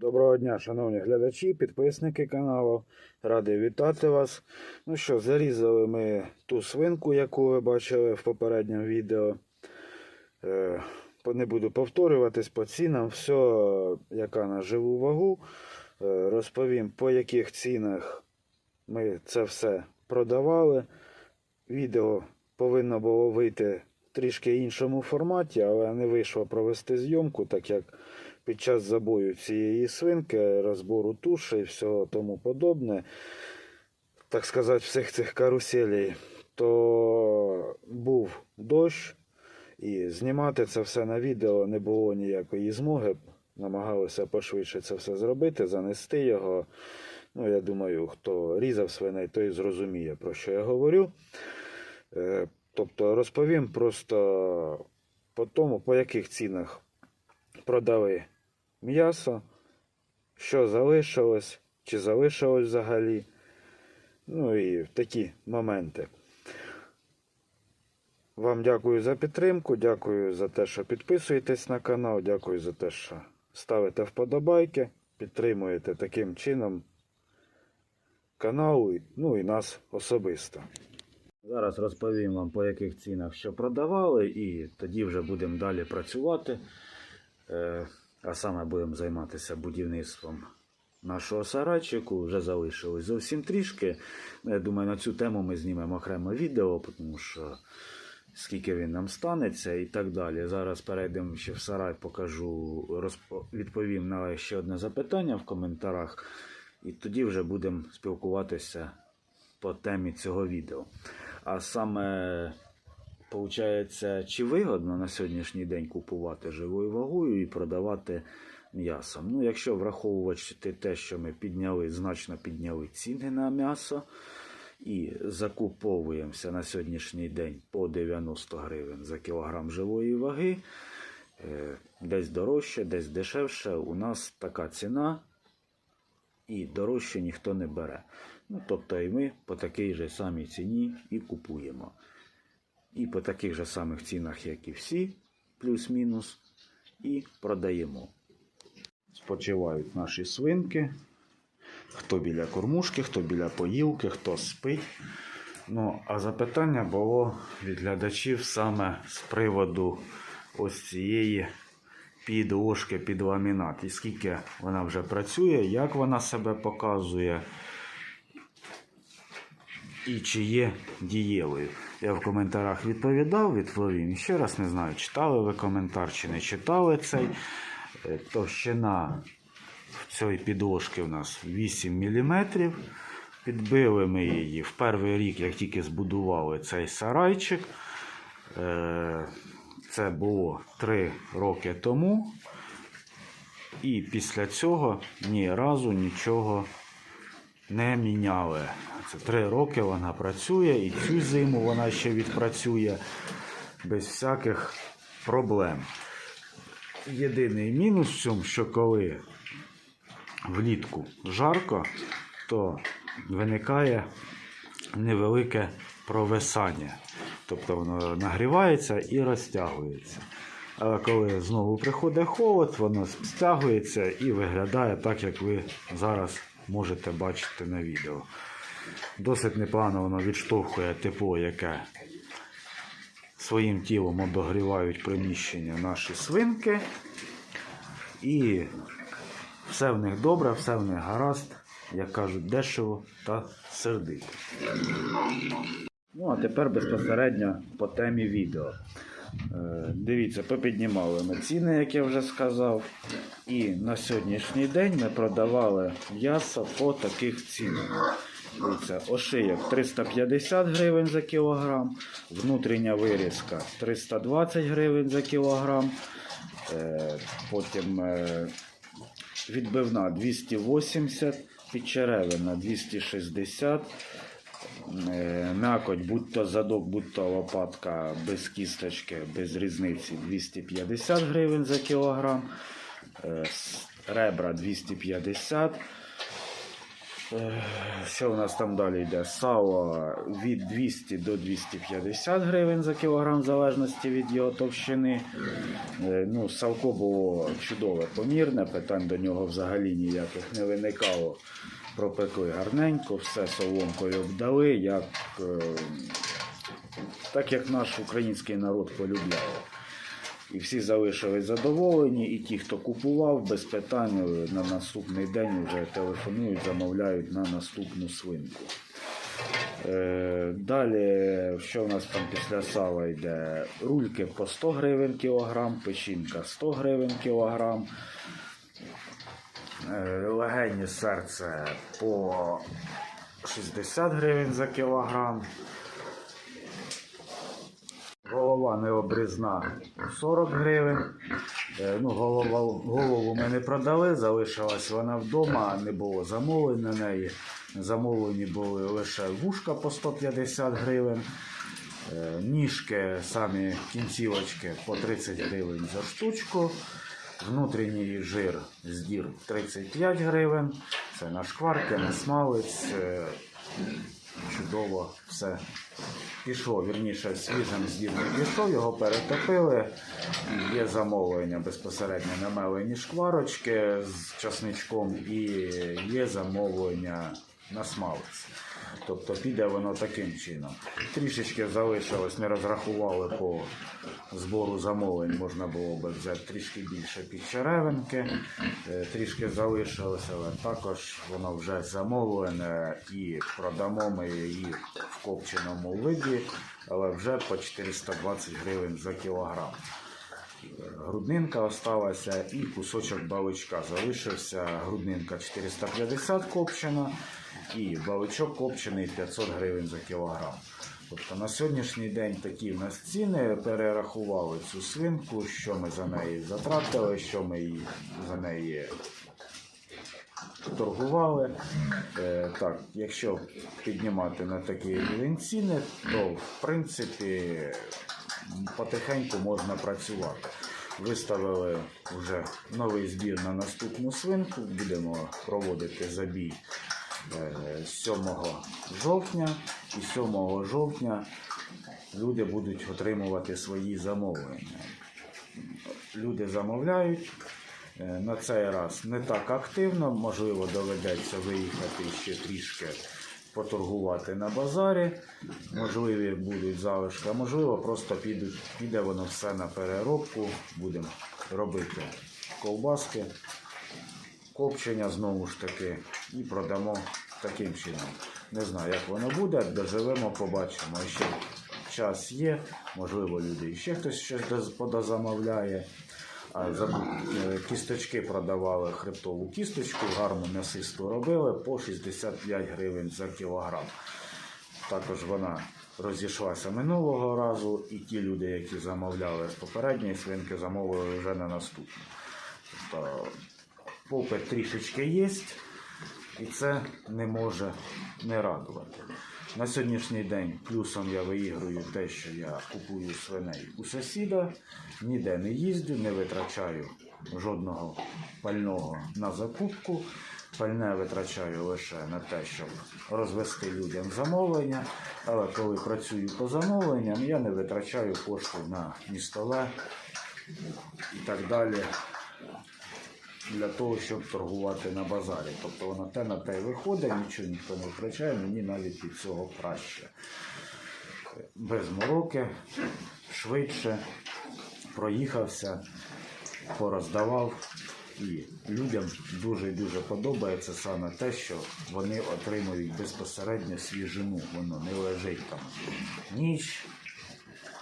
Доброго дня, шановні глядачі, підписники каналу. Радий вітати вас. Ну що, зарізали ми ту свинку, яку ви бачили в попередньому відео. Е, не буду повторюватись по цінам. Все, яка на живу вагу. Е, розповім, по яких цінах ми це все продавали. Відео повинно було вийти в трішки іншому форматі, але не вийшло провести зйомку, так як під час забою цієї свинки, розбору туші і всього тому подобне, так сказати, всіх цих каруселей, то був дощ, і знімати це все на відео не було ніякої змоги. Намагалися пошвидше це все зробити, занести його. Ну, я думаю, хто різав свиней, той зрозуміє, про що я говорю. Е, Тобто розповім просто по тому, по яких цінах продали м'ясо, що залишилось, чи залишилось взагалі. Ну і такі моменти. Вам дякую за підтримку, дякую за те, що підписуєтесь на канал, дякую за те, що ставите вподобайки, підтримуєте таким чином канал, ну і нас особисто. Зараз розповім вам, по яких цінах що продавали, і тоді вже будемо далі працювати. Е, А саме будемо займатися будівництвом нашого сарайчику. Вже залишилось зовсім трішки. Я думаю, на цю тему ми знімемо окреме відео, тому що скільки він нам станеться і так далі. Зараз перейдемо ще в сарай, покажу, відповім на ще одне запитання в коментарях. І тоді вже будемо спілкуватися по темі цього відео. А саме, виходить, чи вигодно на сьогоднішній день купувати живою вагою і продавати м'ясом? Ну, якщо враховувати те, що ми підняли, значно підняли ціни на м'ясо і закуповуємося на сьогоднішній день по 90 гривень за кілограм живої ваги, е, десь дорожче, десь дешевше, у нас така ціна і дорожче ніхто не бере. Ну, тобто і ми по такій же самій ціні і купуємо. І по таких же самих цінах, як і всі, плюс-мінус, і продаємо. Спочивають наші свинки. Хто біля кормушки, хто біля поїлки, хто спить. Ну, а запитання було від глядачів саме з приводу ось цієї підложки під ламінат. І скільки вона вже працює, як вона себе показує і чи є дієвою. Я в коментарях відповідав, відповім. Ще раз не знаю, читали ви коментар чи не читали цей. Е, Товщина цієї підложки у нас 8 мм. Підбили ми її в перший рік, як тільки збудували цей сарайчик. Е, Це було 3 роки тому. І після цього ні разу нічого не міняли. Це 3 роки вона працює, і цю зиму вона ще відпрацює без всяких проблем. Єдиний мінус в цьому, що коли влітку жарко, то виникає невелике провисання. Тобто воно нагрівається і розтягується. Але коли знову приходить холод, воно стягується і виглядає так, як ви зараз можете бачити на відео. Досить непогано воно відштовхує тепло, яке своїм тілом обогрівають приміщення наші свинки. І все в них добре, все в них гаразд, як кажуть, дешево та сердито. Ну, а тепер безпосередньо по темі відео. Е, Дивіться, попіднімали ми ціни, як я вже сказав. І на сьогоднішній день ми продавали м'ясо по таких цінах. Дивіться, ошийок 350 гривень за кілограм, внутрішня вирізка 320 гривень за кілограм. Е, Потім е, відбивна 280, підчеревина 260. Е, М'якоть, будь то задок, будь то лопатка без кісточки, без різниці 250 гривень за кілограм. Ребра 250. Е, Що у нас там далі йде? Сало від 200 до 250 гривень за кілограм, в залежності від його товщини. Е, Ну, салко було чудове, помірне, питань до нього взагалі ніяких не виникало. Пропекли гарненько, все соломкою обдали, як, е, так як наш український народ полюбляє. І всі залишились задоволені, і ті, хто купував, без питань на наступний день вже телефонують, замовляють на наступну свинку. Е, Далі, що в нас там після сала йде? Рульки по 100 гривень кілограм, печінка 100 гривень кілограм. Е, Легені серце по 60 гривень за кілограм. Голова необрізна 40 гривень. Е, Ну, голова, голову ми не продали, залишилась вона вдома, не було замовлень на неї. Замовлені були лише вушка по 150 гривень. Е, Ніжки, самі кінцівочки по 30 гривень за штучку. Внутрішній жир здір 35 гривень. Це на шкварки, на смалець. Чудово все пішло, вірніше, свіжим здібним пішов, його перетопили. Є замовлення безпосередньо на мелені шкварочки з часничком і є замовлення на смалець. Тобто піде воно таким чином. Трішечки залишилось, не розрахували по збору замовлень, можна було би взяти трішки більше під черевинки, Е, трішки залишилося, але також воно вже замовлене і продамо ми її в копченому виді, але вже по 420 гривень за кілограм. Груднинка осталася і кусочок баличка залишився. Груднинка 450 копчена і баличок копчений 500 гривень за кілограм. Тобто на сьогоднішній день такі в нас ціни перерахували цю свинку, що ми за неї затратили, що ми за неї торгували. Е, так, якщо піднімати на такий рівень ціни, то в принципі потихеньку можна працювати. Виставили вже новий збір на наступну свинку. Будемо проводити забій 7 жовтня. І 7 жовтня люди будуть отримувати свої замовлення. Люди замовляють. Е, На цей раз не так активно, можливо, доведеться виїхати ще трішки поторгувати на базарі. Можливі будуть залишки, а можливо, просто підуть, піде воно все на переробку. Будемо робити ковбаски, копчення знову ж таки, і продамо таким чином. Не знаю, як воно буде, доживемо, побачимо. Ще час є, можливо, люди ще хтось щось доз- подозамовляє. Е, кісточки продавали хребтову кісточку, гарну м'ясисту робили по 65 гривень за кілограм. Також вона розійшлася минулого разу, і ті люди, які замовляли з попередньої свинки, замовили вже на наступну. Тобто попит трішечки є, і це не може не радувати. На сьогоднішній день плюсом я виіграю те, що я купую свиней у сусіда, ніде не їздю, не витрачаю жодного пального на закупку. Пальне витрачаю лише на те, щоб розвести людям замовлення. Але коли працюю по замовленням, я не витрачаю кошти на містове і так далі для того, щоб торгувати на базарі. Тобто воно те на те виходить, нічого ніхто не втрачає, мені навіть від цього краще. Без мороки, швидше проїхався, пороздавав. І людям дуже і дуже подобається саме те, що вони отримують безпосередньо свіжину. Воно не лежить там ніч,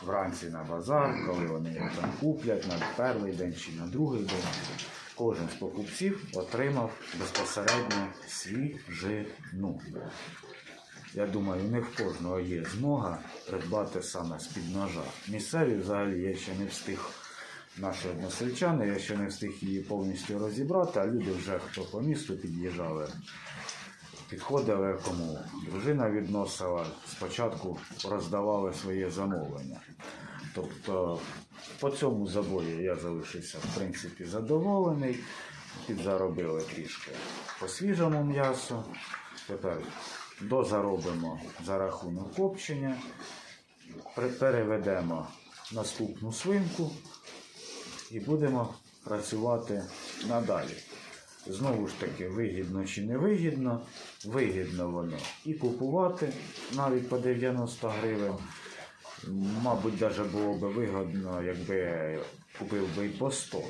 вранці на базар, коли вони його там куплять на перший день чи на другий день. Кожен з покупців отримав безпосередньо свіжину. Я думаю, не в кожного є змога придбати саме з-під ножа. Місцеві взагалі я ще не встиг. Наші односельчани, я ще не встиг її повністю розібрати, а люди вже хто по місту під'їжджали, підходили, кому дружина відносила, спочатку роздавали своє замовлення. Тобто по цьому забої я залишився в принципі задоволений. підзаробили трішки по свіжому м'ясу. Тепер дозаробимо за рахунок копчення, переведемо наступну свинку і будемо працювати надалі. Знову ж таки, вигідно чи не вигідно, вигідно воно і купувати навіть по 90 гривень. Мабуть, навіть було б вигідно, якби купив би і по 100.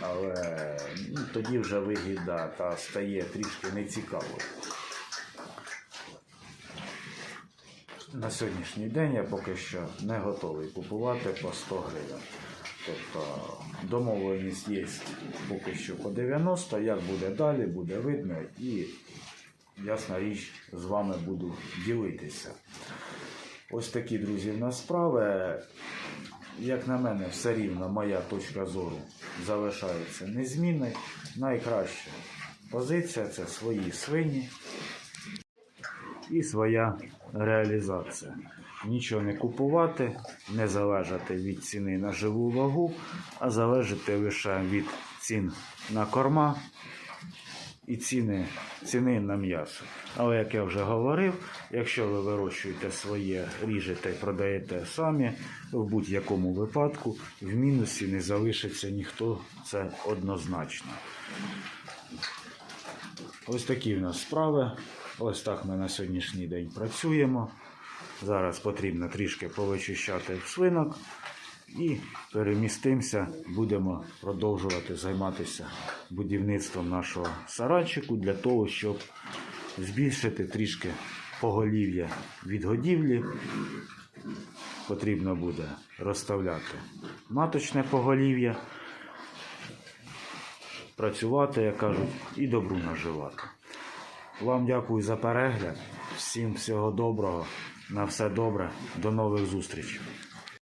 Але ну, тоді вже вигіда та стає трішки нецікавою. На сьогоднішній день я поки що не готовий купувати по 100 гривень. Тобто домовленість є поки що по 90, як буде далі, буде видно і ясна річ з вами буду ділитися. Ось такі, друзі, в нас справи. Як на мене, все рівно моя точка зору залишається незмінною. Найкраща позиція це свої свині і своя реалізація. Нічого не купувати, не залежати від ціни на живу вагу, а залежати лише від цін на корма і ціни, ціни на м'ясо. Але як я вже говорив, якщо ви вирощуєте своє, ріжете і продаєте самі, в будь-якому випадку в мінусі не залишиться ніхто, це однозначно. Ось такі в нас справи. Ось так ми на сьогоднішній день працюємо. Зараз потрібно трішки повичищати свинок і перемістимося. Будемо продовжувати займатися будівництвом нашого сарайчику для того, щоб збільшити трішки поголів'я від годівлі. Потрібно буде розставляти маточне поголів'я, працювати, як кажуть, і добру наживати. Вам дякую за перегляд. Всім всього доброго. На все добре. До нових зустрічей.